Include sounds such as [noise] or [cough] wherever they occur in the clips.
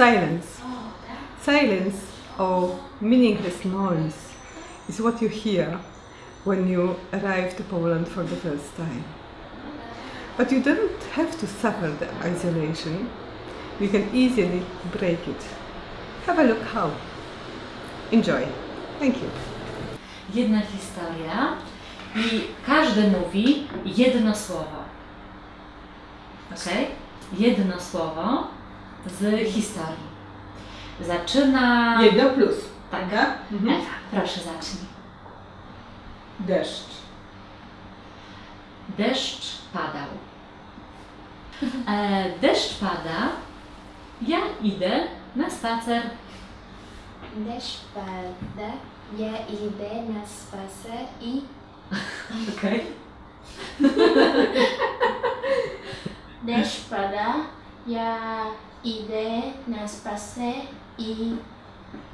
Silence. Silence or meaningless noise is what you hear when you arrive to Poland for the first time. But you don't have to suffer the isolation. You can easily break it. Have a look how. Enjoy. Thank you. Jedna historia i każdy mówi jedno słowo. Ok? Jedno słowo z historii. Zaczyna. Jedno plus. Tak. Mhm. Ewa, proszę zacznij. Deszcz. Deszcz padał. E, deszcz pada. Ja idę na spacer. Deszcz pada, ja idę na spacer i Okej. deszcz pada, ja idę na spacer i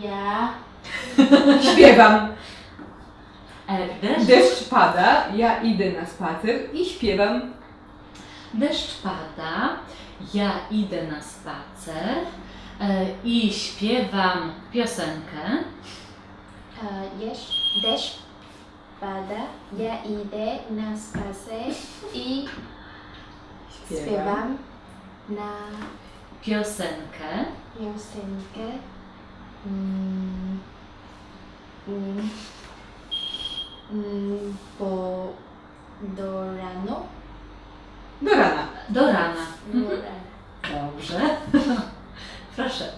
ja [laughs] Śpiewam. E, deszcz, Deszcz pada, ja idę na spacer i śpiewam. deszcz pada. Ja idę na spacer e, i śpiewam piosenkę. e, deszcz, deszcz pada, ja idę na spacer i śpiewam na Piosenkę. piosenkę. Mm, mm, mm, po do rano. Do rana. Do rana. Do Mhm. rana. Dobrze. [laughs] Proszę.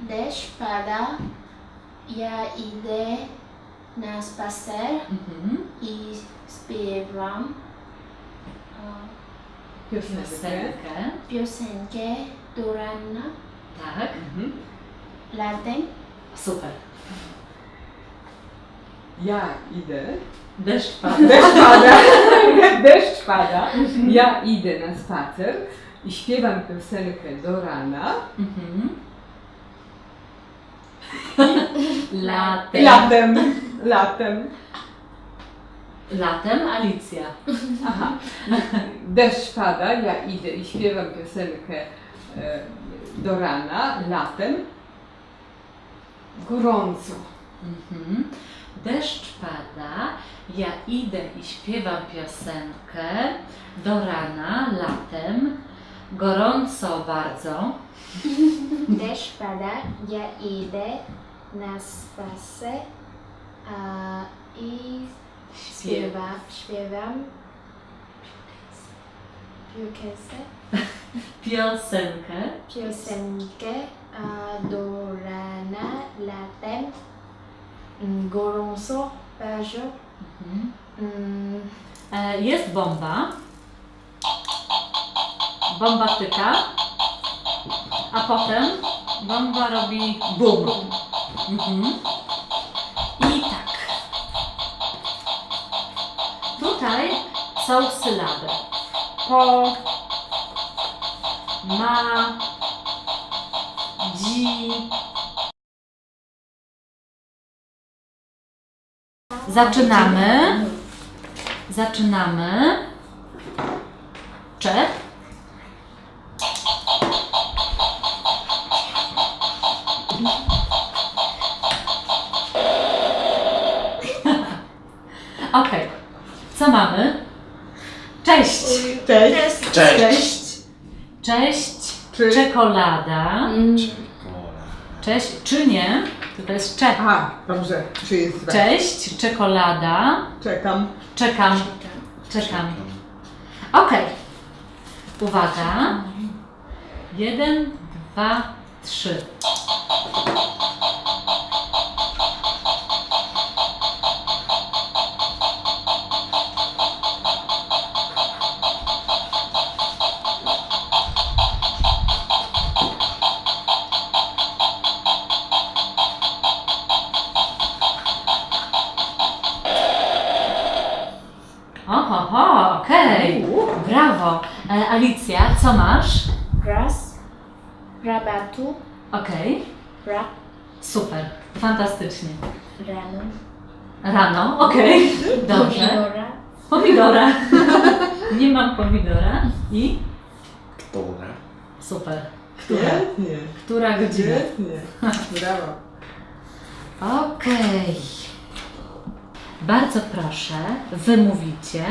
Deszcz pada, ja idę na spacer Mhm. i śpiewam Piosenkę. Piosenkę. piosenkę do rana Tak. Mhm. latem. Super. Ja idę. Deszcz pada. [laughs] Deszcz pada. [laughs] Deszcz pada. Ja idę na spacer i śpiewam piosenkę do rana. Mhm. [laughs] Latem. Latem. Latem. Latem Alicja. Aha. Deszcz pada, ja idę i śpiewam piosenkę e, do rana, latem. Gorąco. Mhm. Deszcz pada, ja idę i śpiewam piosenkę do rana, latem, gorąco bardzo. [laughs] Deszcz pada, ja idę na spacer a, i śpiewam, śpiewam piosenkę, [laughs] Piosenkę piosenkę a, do rana latem. Mm, Gorąco bardzo. mhm. Mm, e, jest bomba. Bomba tyka, a potem bomba robi bum. Mhm. Tutaj są sylaby. Po, ma, dzi. Zaczynamy. Zaczynamy. Cze. Co mamy? Cześć. Cześć. Cześć. Cześć. Czy- Czekolada. Cześć. Czy nie? To jest cze. Aha, dobrze. Czy jest we? Cześć. Czekolada. Czekam. Czekam. Czekam. Okej. Uwaga. Jeden, dwa, trzy. Brawo. E, Alicja, co masz? raz, rabatu, Okej. ra, Super. Fantastycznie. rano, Rano, okej. [laughs] Dobrze. pomidora, Pomidora. [laughs] Nie mam pomidora. I? Która? Super. Która? Świetnie. Która godzina? Świetnie. [laughs] Brawo. Okej. Bardzo proszę, wymówicie,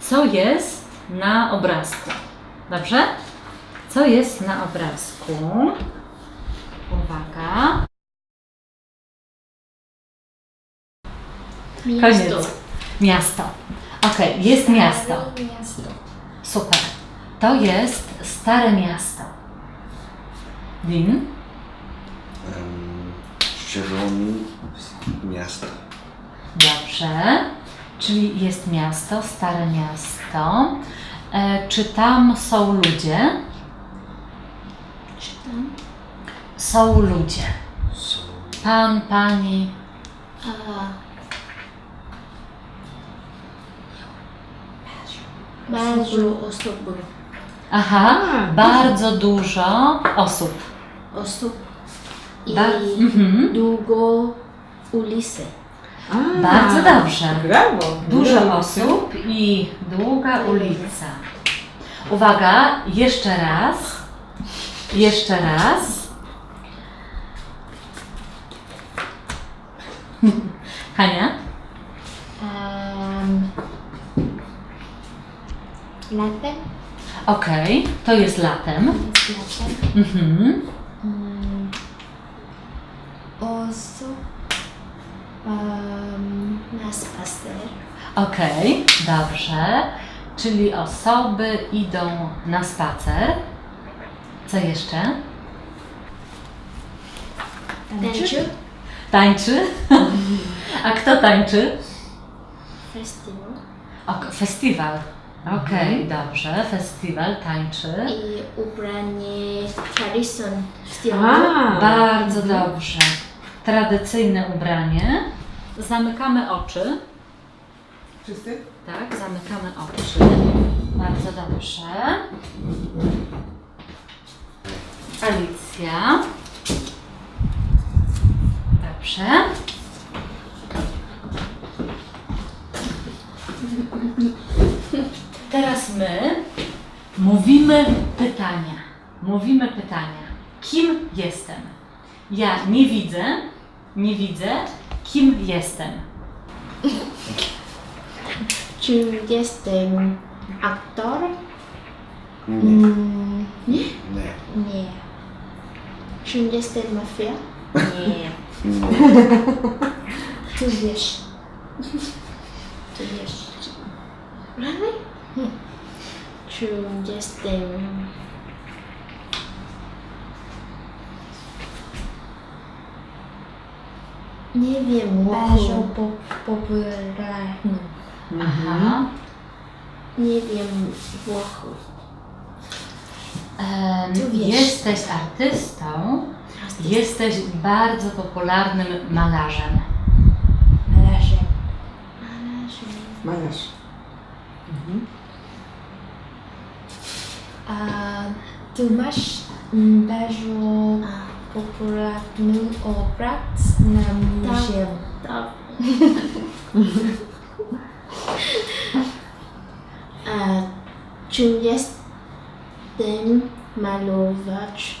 co jest na obrazku. Dobrze? Co jest na obrazku? Uwaga. Koniec. Miasto. Okej, jest miasto. Miasto. Super. To jest Stare Miasto. Din? Em, zielony miasto. Dobrze. Czyli jest miasto, Stare Miasto. E, czy tam są ludzie? Czy tam? Są ludzie. So, Pan, pani. A. Bardzo osób. Aha, A. bardzo dużo osób. Osób. I Ba- mhm. długo ulicy. A, Bardzo dobrze. Brawo. Dużo Brawo. osób i długa ulica. Uwaga, jeszcze raz. Jeszcze raz. [laughs] Hania? Um, latem. Okej, to jest latem. Jest latem. Mhm. Okej, dobrze. Czyli osoby idą na spacer. Co jeszcze? Tańczy. Tańczy? [laughs] A kto tańczy? Festiwal. O, festiwal. Okej, dobrze. Festiwal tańczy. I ubranie tradition stylu. A, Bardzo dobrze. Tradycyjne ubranie. Zamykamy oczy. Wszyscy? Tak, zamykamy oczy. Bardzo dobrze. Alicja. Dobrze. Teraz my mówimy pytania. Mówimy pytania. Kim jestem? Ja nie widzę, nie widzę, kim jestem. [laughs] Czy jestem aktor? nie, Mm, nie, nie. Czy jestem mafia? Nie. nie, Ty wiesz. Ty wiesz. Really? Hmm. Czy jestem... Nie wiem, bardzo po, popularny. Aha. Nie wiem, Włochów. Em, Tu wiesz. jesteś artystą, jesteś bardzo popularnym malarzem. Malarzem. Malarzem. Malarz. A ty masz mm, bardzo popularny obraz na muzeum. Tak. [laughs] A czy jestem malować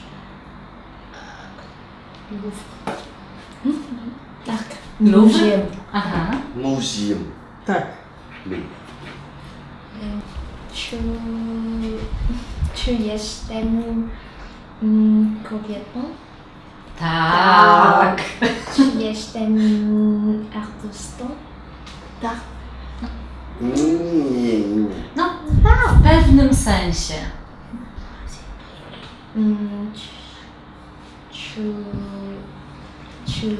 e, Louvre? Tak. Muzeum. Aha. muzeum. Tak. Czy, czy jestem mm, kobietą? Tak. Czy jestem artystą? Tak. Nie, nie. No, w pewnym sensie. Mm, czy, czy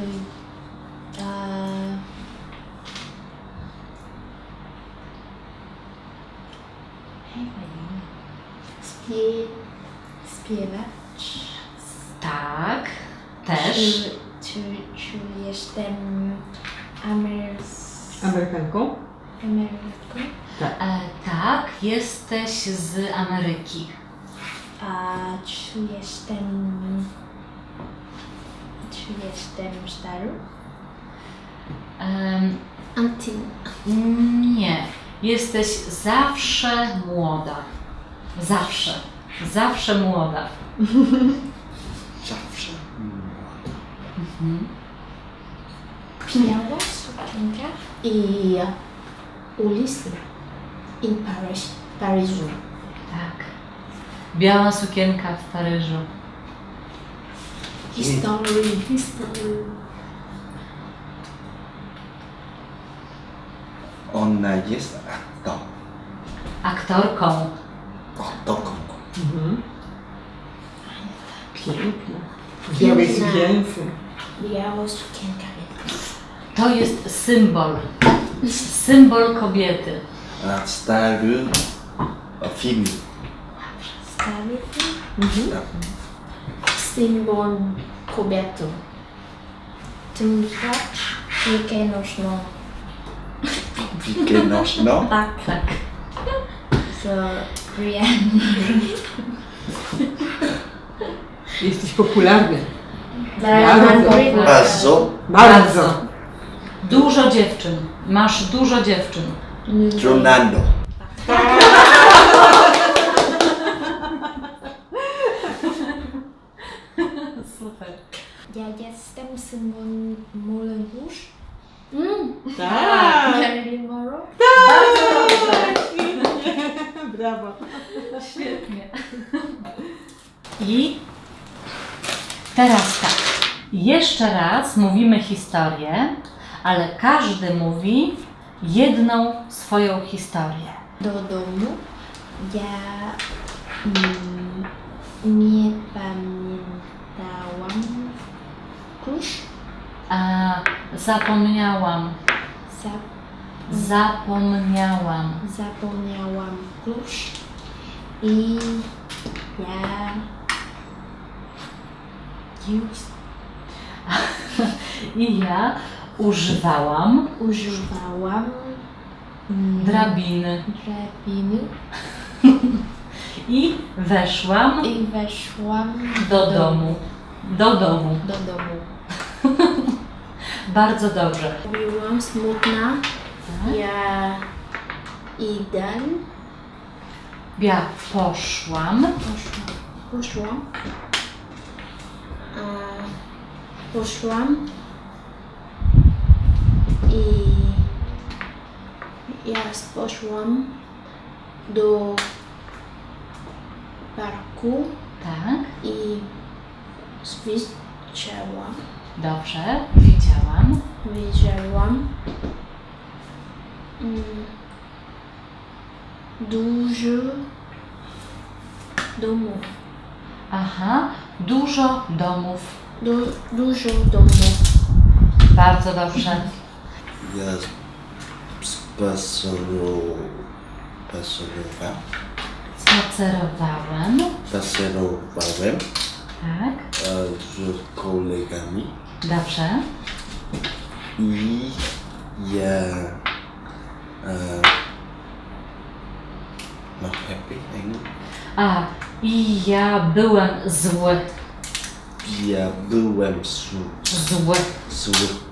e, spie, śpiewać? Tak. Też. Czy, czy, czy jestem Amers, Amerykanką? E, jesteś z Ameryki. A czy jestem... Czy jestem stary? Em, nie. Jesteś zawsze młoda. Zawsze. Zawsze młoda. [laughs] Zawsze. Biała sukienka i ulicy in Paris, Paryżu. Tak. Biała sukienka w Paryżu. History, history. Ona jest aktor. Aktorką. Aktorką. Piękne. W białej Piękna. sukience. Biała sukienka. To jest symbol. Symbol kobiety. A stary e, film. Stary film. Ja. Symbol kobiety. Tymczasem wielkanoczną. Wielkanoczną. [laughs] Tak. Tak. Z Rihanna. Jesteś popularny. Bardzo. Bardzo. Bardzo. Dużo dziewczyn. Masz dużo dziewczyn. Ronaldo. Super. Ja jestem Simon Moulin Rouge. Tak. Marilyn Monroe. Brawo. Świetnie. I teraz tak. Jeszcze raz mówimy historię, ale każdy mówi jedną swoją historię. Do domu. Ja mm, nie pamiętałam klucz. A, zapomniałam. Za, Zapomniałam. zapomniałam klucz. I ja już [laughs] I ja używałam używałam mm, drabiny drabiny i weszłam i weszłam do domu. Do domu. Do domu. Bardzo dobrze. Byłam smutna. Ja idę. Ja poszłam. Poszłam. Poszłam. A, poszłam. I ja poszłam do parku Tak, i widziałam, dobrze. Widziałam. widziałam mm, dużo domów. Aha, dużo domów. Du, dużo domów. Bardzo dobrze. Ja spaceru... Spacerowałem. Spacerowałem. Spacerowałem Tak, e, z kolegami. dobrze. I ja... E, no happy thing. A, i ja byłem zły. Ja byłem zły. Zły. zły.